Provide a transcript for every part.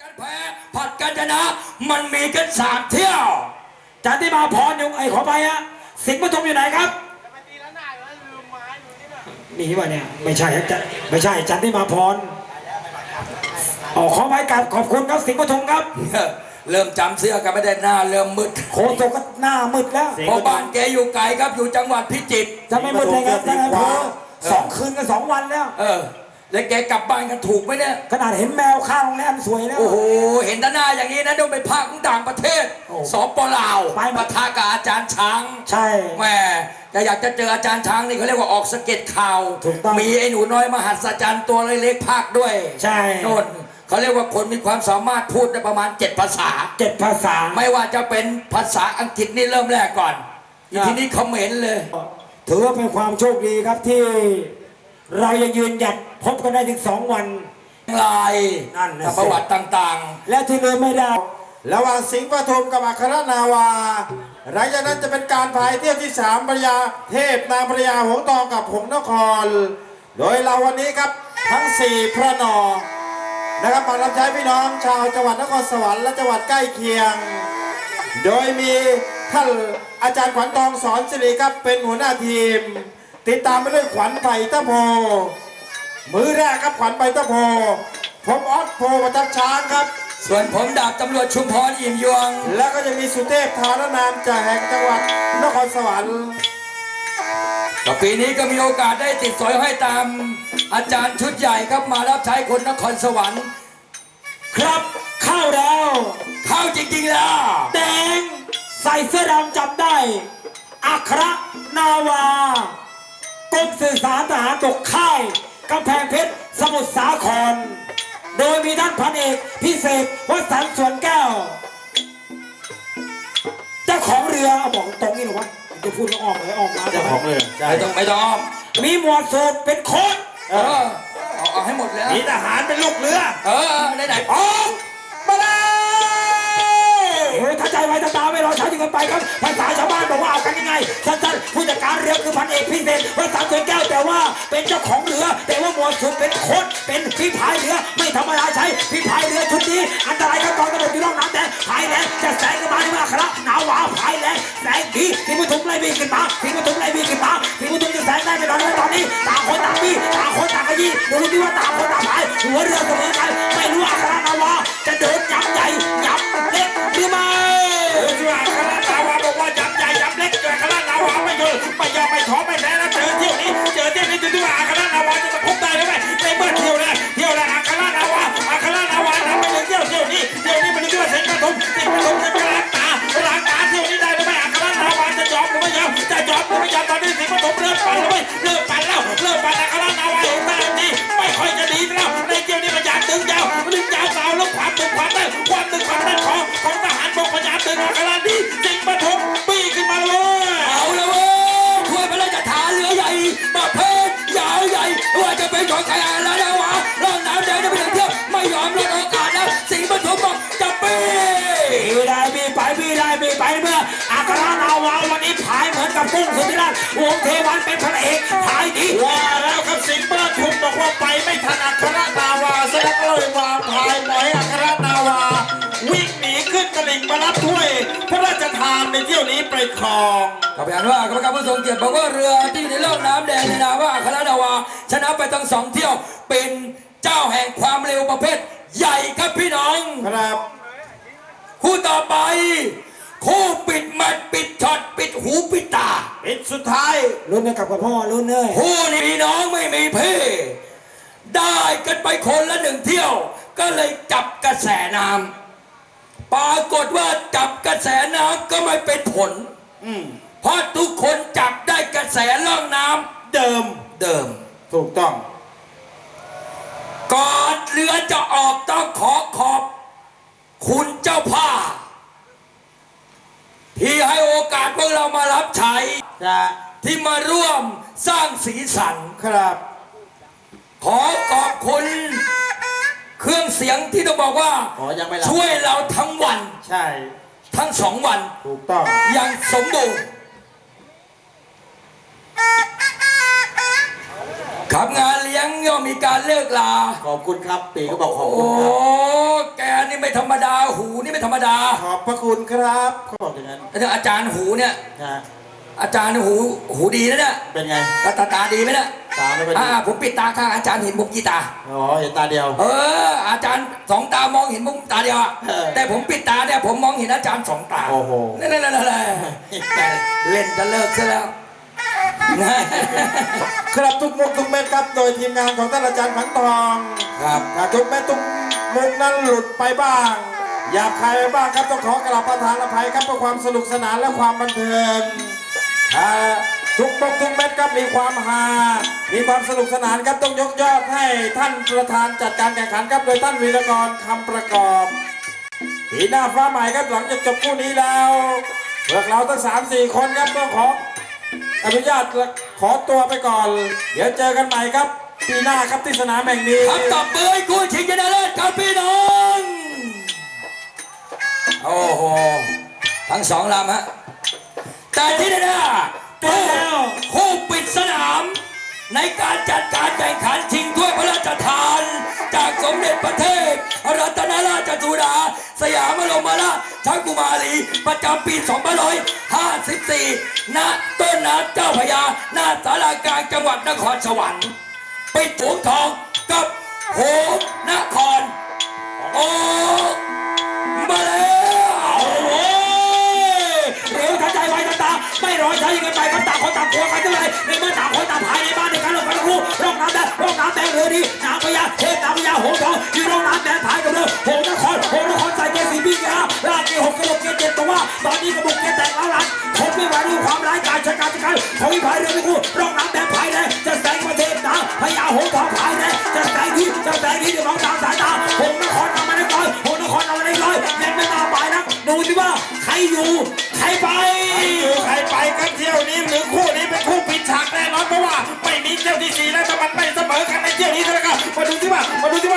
กันแพ้ผัดกันชนะ มันมีกันสามเที่ยวจันทิมาพรอยู่ไอ้ขอไปฮะสิงห์ปทุมอยู่ไหนครับหนีวะเนี่ยไม่ใช่ครับจะไม่ใช่จันทิมาพรออกขอไปกับขอบคุณครับสิงห์ปทุมครับ เริ่มจำเสื้อกันไม่ได้หน้าเริ่มมืดโคตกก็หน้ามืดแล้ว เพราะบ้านแกอยู่ไกลครับอยู่จังหวัดพิจิตรจะไม่มืดได้ไงท่านนายอำเภอสองคืนกันสองวันแล้ว เออ แล้วแกกลับบ้านกันถูกไหมเนี่ย ขนาดเห็นแมวข้างโรงแรมสวยแล้ว โอ้โห เห็นด้านหน้าอย่างนี้นะต้องไปภาคต่างประเทศโอ้สปลาวไปมา ปะทะกับอาจารย์ช้างใช่ แหม่แต่อยากจะเจออาจารย์ช้างนี่เขาเรียกว่าออกสะเก็ตข่าว ถูกต้อง มีไอ้หนูน้อยมหัศจรรย์ตัวเล็กๆภาคด้วยใช่โน่นเขาเรียกว่าคนมีความสามารถพูดได้ประมาณ 7 ภาษา เจ็ดภาษา ไม่ว่าจะเป็นภาษาอังกฤษนี่เริ่มแรกก่อน ครับ ทีนี้เขมรเลย ถือว่าเป็นความโชคดีครับที่ เรายังยืนหยัดพบกันได้ถึงสองวัน ลายนั่นน่ะสิกับประวัติต่างและที่ลืมไม่ได้ ระหว่างสิงห์ปทุมกับอัครนาวา หลังจากนั้นจะเป็นการพายเที่ยวที่สามพระยาเทพนางพระยาหงส์ทองกับหงส์นคร โดยเราวันนี้ครับทั้งสี่พระนอนะครับมารับใช้พี่น้องชาวจังหวัดนครสวรรค์และจังหวัดใกล้เคียง โดยมีท่านอาจารย์ขวัญทองสอนสิริครับเป็นหัวหน้าทีม ติดตามไปด้วยขวัญไผ่ตะโพ มือแรกครับขวัญไผ่ตะโพ ผมออสโพประทับช้างครับ ส่วนผมดาบตำรวจชุมพรอิ่มยวง แล้วก็จะมีสุเทพธารนามจากแห่งจังหวัดนครสวรรค์ปีนี้ก็มีโอกาสได้ติดสอยห้อยตาม อาจารย์ชุดใหญ่ครับมารับใช้คนนครสวรรค์ ครับเข้าแล้ว เข้าจริงๆแล้วแดงใส่เสื้อดำจับได้ อัครนาวา กรมสื่อสารทหารบกค่ายกำแพงเพชรสมุทรสาคร โดยมีท่านพันเอกพิเศษวสันต์สวนแก้ว เจ้าของเรือเอาบอกตรงนี้หรอวะจะพูดแล้วออกเลยออกมาเจ้าของเรือไม่ต้องไม่ต้องมีหมวดสูตรเป็นโค้ดเออเอาเอาให้หมดแล้ว มีทหารเป็นลูกเรือ เออไหนไหนๆออกมาเลยเฮ้ยถ้าใจไว้ถ้าตาไม่รอช้าจึงกันไปครับภาษาชาวบ้านบอกว่าเอากันยังไงสั้นๆผู้จัดการเรือคือพันเอกพิเศษว เป็นเจ้าของเรือ แต่ว่าหมวดสุดเป็นโค้ดเป็นพี่พายเรือ ไม่ธรรมดาใช้พี่พายเรือชุดนี้อันตรายครับกองกำรวจอยู่ร่องน้ำแดงพายแรงจะแสงกันมาที่มาคณะหนาวหวาพายแรงแสงดีที่ปทุมไล่บีขึ้นมาที่ปทุมไล่บีขึ้นมาที่ปทุมจะแสงได้ไม่นอนในตอนนี้ต่างคนต่างบีต่างคนต่างขยี้ดูที่ว่าต่างคนต่างพายหัวเรือเสมอกันไม่รู้อะไร กับกุ้งสุธิราชวงศ์เทวันเป็นพระเอกพายดีว่าแล้วครับสิงห์ปทุมบอกว่าไปไม่ทันอัครนาวาซะแล้วก็เลยวางพายปล่อยให้อัครนาวา วิ่งหนีขึ้นตลิ่งมารับถ้วย พระราชทานในเที่ยวนี้ไปครองกับอย่างว่ากรรมการผู้ทรงเกียรติบอกว่าเรือที่อยู่ในร่องน้ำแดงในนามว่าอัครดาวา ชนะไปทั้งสองเที่ยวเป็นเจ้าแห่งความเร็วประเภท ใหญ่ครับพี่น้องครับ คู่ต่อไป คู่ปิดมัดปิดช็อตปิดหูปิดตาปิดสุดท้ายรุ่นเนี่ยกลับกับพ่อรุ่นเนยคู่นี้พี่น้องไม่มีพี่ได้กันไปคนละหนึ่งเที่ยว ก็เลยจับกระแสน้ำปรากฏว่าจับกระแสน้ำก็ไม่เป็นผล อืมเพราะทุกคนจับได้กระแสล่องน้เดิมำเดิม ถูกต้อง ก่อนเรือจะออกต้องขอขอบ คุณเจ้าผ้า ที่ให้โอกาสพวกเรามารับใช้จะที่มาร่วมสร้างสีสัน ครับ ขอขอบคุณ เครื่องเสียงที่ต้องบอกว่าอ๋อยังไม่รับช่วยเราทั้งวัน ใช่ ทั้งสองวัน ถูกต้อง อย่างสมบูรณ์ครับงานเลี้ย งย่อมมีการเลิกลา ขอบคุณครับปีก็บอกขอบโอ้คุณครับแกนี่ไม่ธรรมดา หูนี่ไม่ธรรมดาขอบพระคุณครับเขาบอกอย่างนั้นแล้วอาจารย์หูเนี่ย นะอาจารย์หูหูดีนะเนี่ยเป็นไงตาตาตาดีไหมเนี่ยตาไม่เป็นอ่าผมปิดตาข้างอาจารย์เห็นมุมกี่ตา อ๋อเห็นตาเดียว เออ อาจารย์สองตามองเห็นมุมตาเดียวอะเออแต่ผมปิดตาเนี่ยผมมองเห็นอาจารย์สองตาโอ้โห นั่นนั่นนั่นเล่นจะเลิกซะแล้ว ครับทุกมุกทุกเม็ดครับ โดยทีมงานของท่านอาจารย์ขันทองครับถ้าทุกเม็ดทุกมุกนั้นหลุดไปบ้างหยาบคายไปบ้างครับต้องขอกราบประทานอภัยครับเพื่อความสนุกสนานและความบันเทิงอ่าทุกมุกทุกเม็ดครับมีความฮามีความสนุกสนานครับต้องยกยอดให้ท่านประธานจัดการแข่งขันครับโดยท่านวีรกรคำประกอบปีหน้าฟ้าใหม่ครับหลังจากจบคู่นี้แล้วพวกเราทั้งสามสี่คนครับต้องขอ อนุญาตขอตัวไปก่อน เดี๋ยวเจอกันใหม่ครับ ปีหน้าครับที่สนามแห่งนี้ครับตบมือให้คู่ชิงชนะเลิศครับพี่น้องโอ้โหทั้งสองลำฮะแต่ที่แน่ๆคู่คู่ปิดสนาม ในการจัดการแข่งขันชิงถ้วยพระราชทาน จากสมเด็จพระเทพรัตนราชสุดาสยามบรมราช ช้างกุมารีประจำปี 2554 ณ ต้นน้ำเจ้าพยา หน้าสารากลางจังหวัดนครสวรรค์ไปถุงทองกับโหมนคร โอ้มาแล้วโอ้โหเร็วทันใจไวทันตา ไม่รอใช้ยังไงไปครับต่างคนต่างกลัวกันเท่าไหร่ในเมื่อต่างคนต่างภายในบ้านในการลงกันทั้งคู่ร่องน้ำแดงร่องน้ำแดงเรือดีนางพญา 待て待て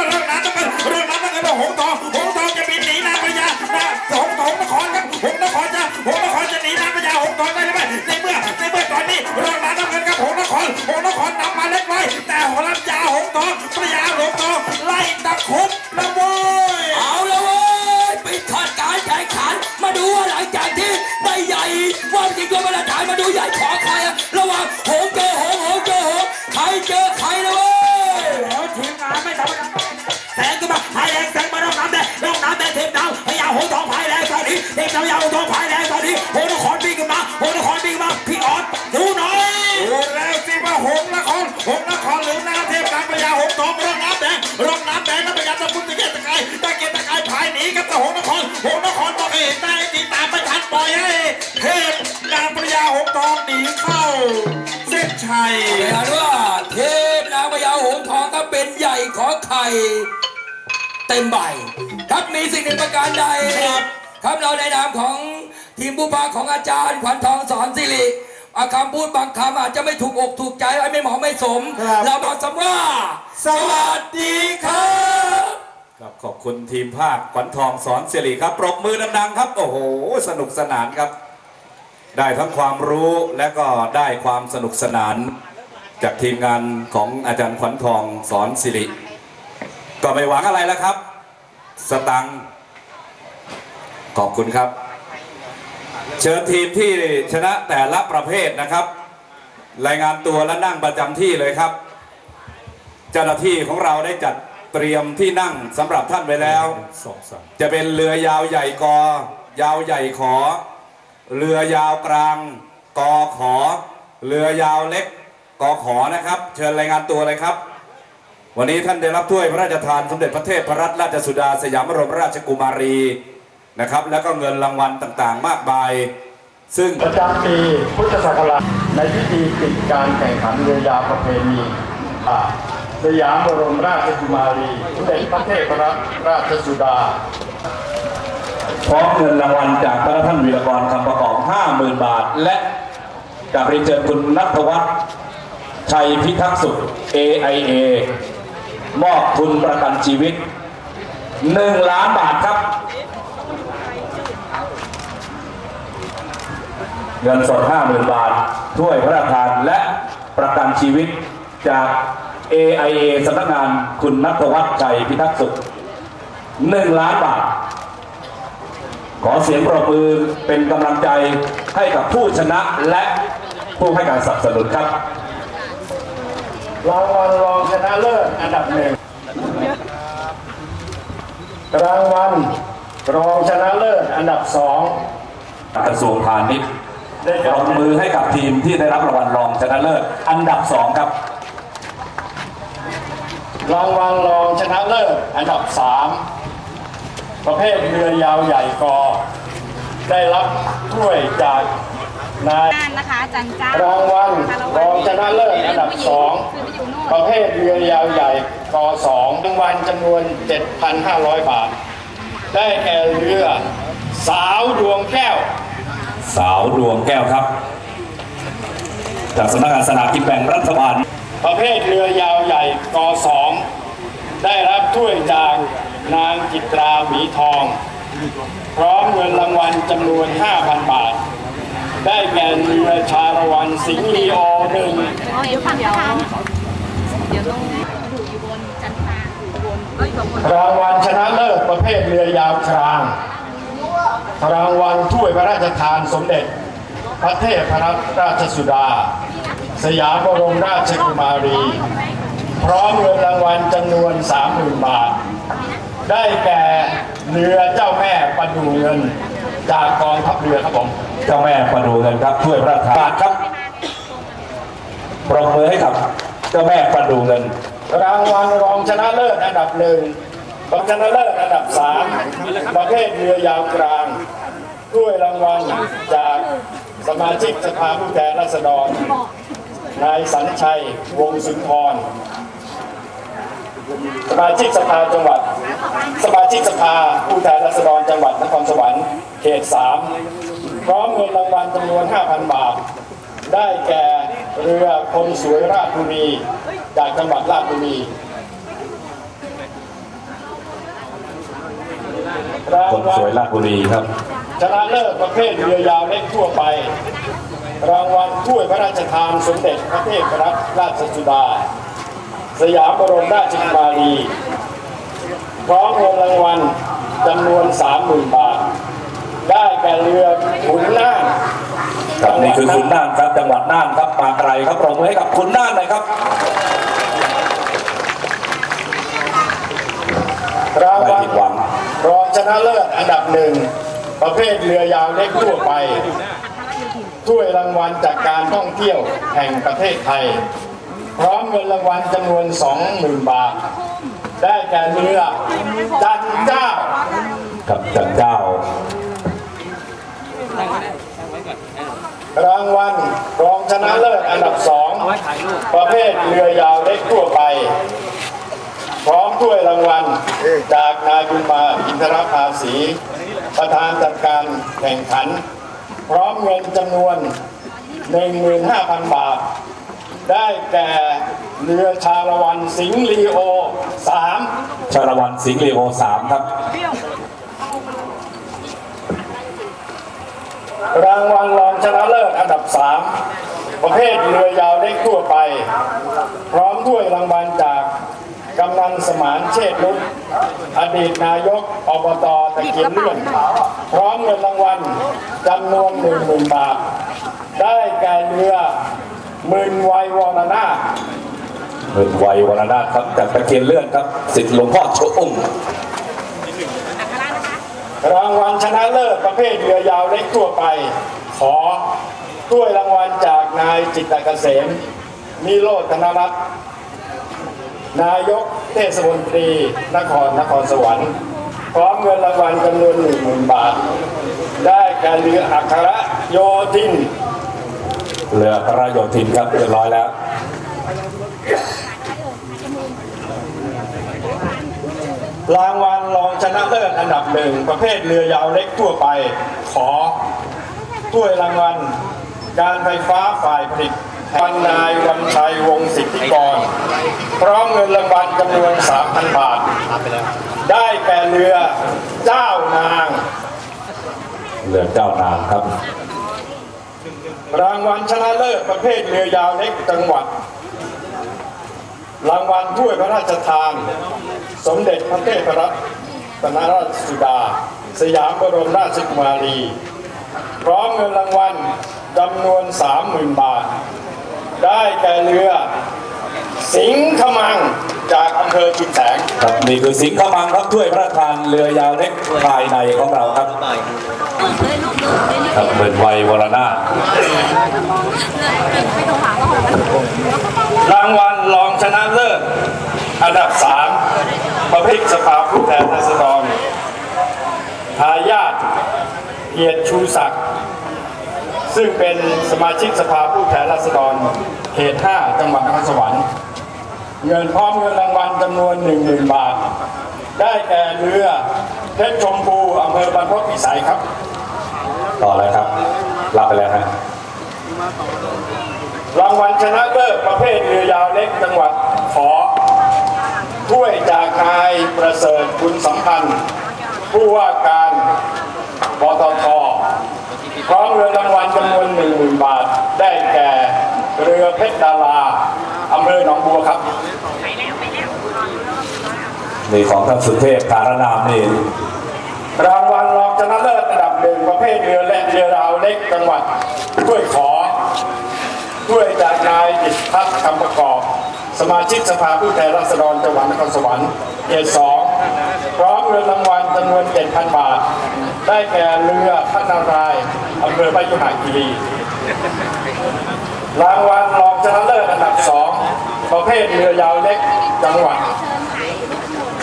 ญาหงส์ทองหนีเข้า เส้นชัยเห็นว่าเทพนางพญาหงส์ทองก็เป็นใหญ่ขอไข่เต็มใบครับมีสิ่งหนึ่งประการใดครับเราในนามของทีมผู้พาของอาจารย์ขวัญทองสอนสิริอาคำพูดบางคำอาจจะไม่ถูกอกถูกใจไม่เหมาะไม่สมครับเราบอกสำว่า สวัสดีครับครับขอบคุณทีมภาคขวัญทองสอนสิริครับ ปรบมือดังๆครับ โอ้โห สนุกสนานครับ ได้ทั้งความรู้และก็ได้ความสนุกสนาน จากทีมงานของอาจารย์ขวัญทองสอนสิริ ก็ไม่หวังอะไรแล้วครับ สตังค์ขอบคุณครับ เชิญทีมที่ชนะแต่ละประเภทนะครับ รายงานตัวและนั่งประจำที่เลยครับ เจ้าหน้าที่ของเราได้จัดเตรียมที่นั่งสำหรับท่านไว้แล้ว จะเป็นเรือยาวใหญ่กอ ยาวใหญ่ขอ เรือยาวกลางกอขอ เรือยาวเล็กกอขอนะครับ เชิญรายงานตัวเลยครับ วันนี้ท่านได้รับถ้วยพระราชทานสมเด็จพระเทพรัตนราชสุดาสยามบรมราชกุมารีนะครับ แล้วก็เงินรางวัลต่างๆ มากมาย ซึ่งประจำปีพุทธศักราชในพิธีปิดการแข่งขันเรือยาวประเพณีสยามบรมราชกุมารีสมเด็จพระเทพรัตนราชสุดา พร้อมเงินรางวัลจากพระท่านวีรกรคำประกอบ 50,000 บาท และกับเรียนเชิญคุณนัทวัฒน์ชัยพิทักษ์สุข AIA มอบทุนประกันชีวิต 1 ล้านบาทครับ เงินสด 50,000 บาทถ้วยพระราชทานและประกันชีวิตจาก AIA สำนักงานคุณนัทวัฒน์ชัยพิทักษ์สุขหนึ่งล้านบาท ขอเสียงปรบมือเป็นกำลังใจให้กับผู้ชนะและผู้ให้การสนับสนุนครับรางวัลรองชนะเลิศอันดับหนึ่งรางวัลรองชนะเลิศอันดับสองกระทรวงพาณิชย์ได้ปแก่รบมือให้กับทีมที่ได้รับรางวัลรองชนะเลิศอันดับสองครับ รางวัลรองชนะเลิศอันดับสาม ประเภทเรือยาวใหญ่กอ ได้รับถ้วยจากนายงานนะคะจันเจ้ารางวัลรองชนะเลิศอันดับสองคือไปอยู่นู่นประเภทเรือยาวใหญ่กอสองรางวัลจำนวน 7,500 บาท ได้แก่เรือสาวดวงแก้ว สาวดวงแก้วครับ จากสำนักงานสลากกินแบ่งรัฐบาล ประเภทเรือยาวใหญ่กอสองได้รับถ้วยจาก นางจิตราหมีทอง พร้อมเงินรางวัลจำนวน 5,000 บาท ได้แก่เรือชาละวันสิงห์ลีโอหนึ่งเดี๋ยวฝั่งประธานเดี๋ยวต้องอยู่อยู่บนจันทราอยู่บนก็อยู่บนรางวัลชนะเลิศประเภทเรือยาวคราง รางวัลถ้วยพระราชทานสมเด็จ พระเทพรัตนราชสุดา สยามบรมราชกุมารี พร้อมเงินรางวัลจำนวน 30,000 บาท ได้แก่เรือเจ้าแม่ประดูเงิน จากกองทัพเรือครับผมเจ้าแม่ประดูเงินครับถ้วยพระราชทานครับปรบมือให้กับเจ้าแม่ประดูเงิน รางวัลรองชนะเลิศอันดับหนึ่งรองชนะเลิศอันดับสามประเภทเรือยาวกลางด้วยรางวัลจากสมาชิกสภาผู้แทนราษฎรนายสัญชัยวงศ์สุนทร สมาชิกสภาจังหวัด สมาชิกสภาผู้แทนราษฎรจังหวัดนครสวรรค์เขตสามพร้อมเงินรางวัลจำนวน 5,000 บาท ได้แก่เรือคนสวยราชบุรีจากจังหวัดราชบุรีรางคนวัสลวยราชบุรีครับชนะเลิศประเภทเรือยาวเล็กทั่วไป รางวัลถ้วยพระราชทานสมเด็จพระเทพรัตนราชสุดา สยามบรมราชกุมารี พร้อมเงินรางวัลจำนวน30,000บาท ได้แก่เรือขุนน่านครับนี่คือขุนน่านครับจังหวัดน่านครับปางไกรครับปรบมือให้กับขุนน่านหน่อยครับ รางไม่วัลผิดหวังรองชนะเลิศอันดับหนึ่งประเภทเรือยาวเล็กทั่วไปถ้วยรางวัลจากการท่องเที่ยวแห่งประเทศไทย พร้อมเงินรางวัลจำนวน20,000บาท ได้แก่เรือจันเจ้า กับจันเจ้ารางวัลรองชนะเลิศอันดับสองประเภทเรือยาวเล็กทั่วไป พร้อมถ้วยรางวัลจากนายบุญมาอินทรภาสีประธานจัดการแข่งขัน พร้อมเงินจำนวน 15,000 บาท ได้แก่เรือชาละวันสิงห์ลีโอ3ชาละวันสิงห์ลีโอสามครับ รางวัลรองชนะเลิศอันดับ3ประเภทเรือยาวเล็กทั่วไป พร้อมถ้วยรางวัลจากกำนันสมานเชษฐ์นุชอดีตนายกอบตตะเกียนเลื่อนพร้อมเงินรางวัลจำนวนหนึ่งหมื่นบาท ได้แก่เรือห มื่นวัยวรนาถเงินไวยวรนาถครับจากตะเคียนเลื่อนครับสิทธิ์หลวงพ่อโชอุ่มรางวัลชนะเลิศประเภทเรือยาวเล็กทั่วไป ขอถ้วยรางวัลจากนายจิตตเกษมนิโรธธนรัตน์นายกเทศมนตรีนครนครสวรรค์ พร้อมเงินรางวัลจำนวนหนึ่งหมื่นบาท ได้แก่เรืออัคระโยธิน เรือพระโยธินครับเรียบร้อยแล้วรางวัลรองชนะเลิศอันดับหนึ่งประเภทเรือยาวเล็กทั่วไป ขอถ้วยรางวัลการไฟฟ้าฝ่ายผลิตพันนายวันชัยวงศ์สิทธิกร พร้อมเงินรางวัลจำนวน 3,000 บาท ได้แก่เรือเจ้านาง เรือเจ้านางครับ รางวัลชนะเลิศประเภทเรือยาวเล็กจังหวัด รางวัลถ้วยพระราชทาน สมเด็จพระเทพรัตนราชสุดา สยามบรมราชกุมารี พร้อมเงินรางวัลจำนวน30,000บาท ได้แก่เรือ สิงห์ขมังจากอำเภอชุมแสงครับนี่คือสิงห์ขมังครับถ้วยพระราชทานเรือยาวเล็กภายในของเราครับ เลยลูกเลยเลยนี่ครับเป็นวัยวรนาถรางก็หอมันรางวัลรองชนะเลิศอันดับ3ประเภทสภาผู้แทนราษฎรทายาทเกียรติชูศักดิ์ซึ่งเป็นสมาชิกสภาผู้แทนราษฎรเขต 5 จังหวัดนครสวรรค์เงินพร้อมเงินรางวัลจำนวน10,000 บาท ได้แก่เรือเพชรชมพูอำเภอบรรพตพิสัยครับ ต่อเลยครับ รับไปเลยฮะรางวัลชนะเลิศประเภทเรือยาวเล็กจังหวัดขอถ้วยจากนายประเสริฐคุณสัมพันธ์ ผู้ว่าการปตทพร้อมเรือรางวัลจำนวนหนึ่งหมื่นบาท ได้แก่เรือเพชรดาราอำเภอหนองบัวครับนี่ของท่านสุเทพการนามนี่รางวัลรองชนะเลิศอันดับหนึ่งประเภทเรือและ เล็กจังหวัดถ้วยขอถ้วยจากนายดิษพัฒน์คำประกอบ สมาชิกสภาผู้แทนราษฎรจังหวัดนครสวรรค์เขตสองพร้อมเงินรางวัลจำนวน 7,000 บาท ได้แก่เรือพัฒนารายอำเภอพยุหคีรีรางวัลรองชนะเลิศอันดับสองประเภทเรือยาวเล็กจังหวัด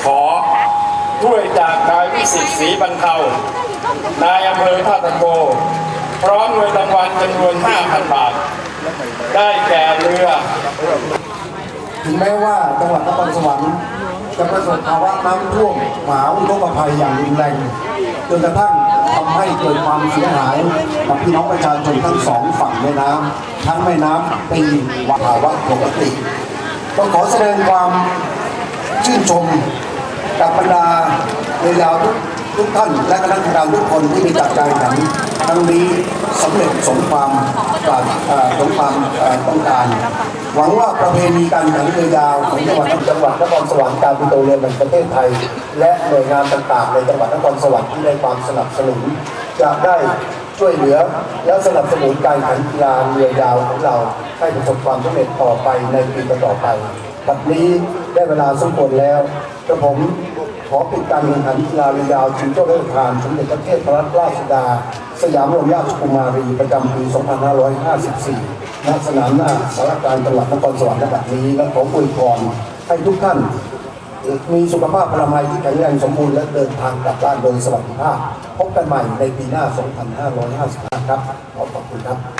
ขอถ้วยจากนายวิสิตศรีบรรเทานายอำเภอท่าตะโก พร้อมเงินรางวัลจำนวน 5,000 บาท ได้แก่เรือ ถึงแม้ว่าจังหวัดนครสวรรค์จะประสบภาวะน้ำท่วมมหาอุทกภัยอย่างรุนแรงจนกระทั่งทำให้เกิดความเสียหายกับพี่น้องประชาชนทั้งสองฝั่งแม่น้ำทั้งแม่น้ำปีภาวะปกติต้องขอแสดงความชื่นชมกับบรรดาเรือยาวทุก ทุกท่านและคณะกรรมการทุกคนที่มีจัดการแข่งขันครั้งนี้สำเร็จสมความปรารสมความต้องการ หวังว่าประเพณีการแข่งเรือยาวของจังหวัดจังหวัดนครสวรรค์การปิโตรเลียมแห่งประเทศไทย และหน่วยงานต่างๆ ในจังหวัดนครสวรรค์ที่ได้ความสนับสนุนจะได้ช่วยเหลือและสนับสนุนการแข่งกีฬาเรือยาวของเราให้ประสบความสำเร็จต่อไปในปีต่อไปบัดนี้ได้เวลาสมควรแล้วกระผม ขอปิดการแข่งขันกีฬาเรือยาวชิงโชคพระราชทานสมเด็จพระเทพรัตนราชสุดา สยามบรมราชกุมารีประจำปี 2554 ณ สนามหน้าสารการจังหวัดนครสวรรค์ณบัดนี้และขออวยพรให้ทุกท่าน มีสุขภาพพลามัยที่แข็งแรงสมบูรณ์และเดินทางกลับบ้านโดยสวัสดิภาพ พบกันใหม่ในปีหน้า 2555 ครับ ขอขอบคุณครับ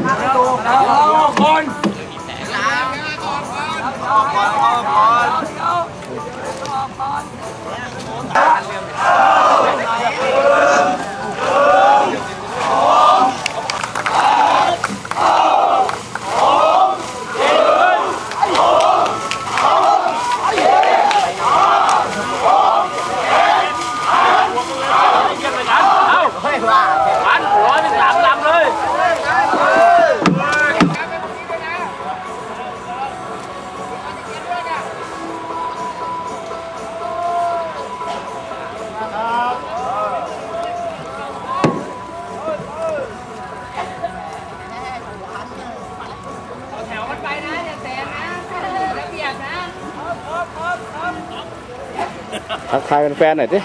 แฟนหน่อยดิ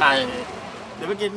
ถ่ายเดี๋ยวไปกิน